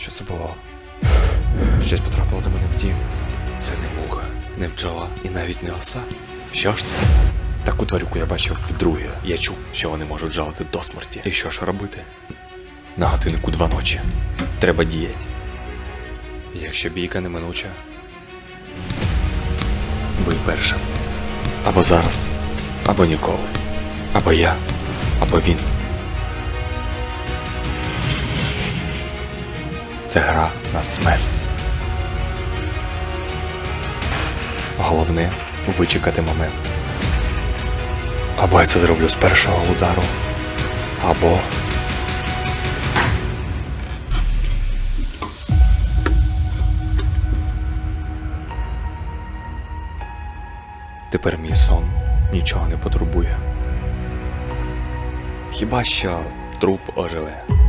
Що це було? Щось потрапило до мене в дім. Це не муха, не бджола і навіть не оса. Що ж це? Таку тварюку я бачив вдруге. Я чув, що вони можуть жалити до смерті. І що ж робити? На годиннику два ночі. Треба діяти. Якщо бійка неминуча, ви першим. Або зараз, або ніколи. Або я, або він. Це гра на смерть. Головне вичекати момент. Або я це зроблю з першого удару, або. Тепер мій сон нічого не потребує. Хіба що труп оживе.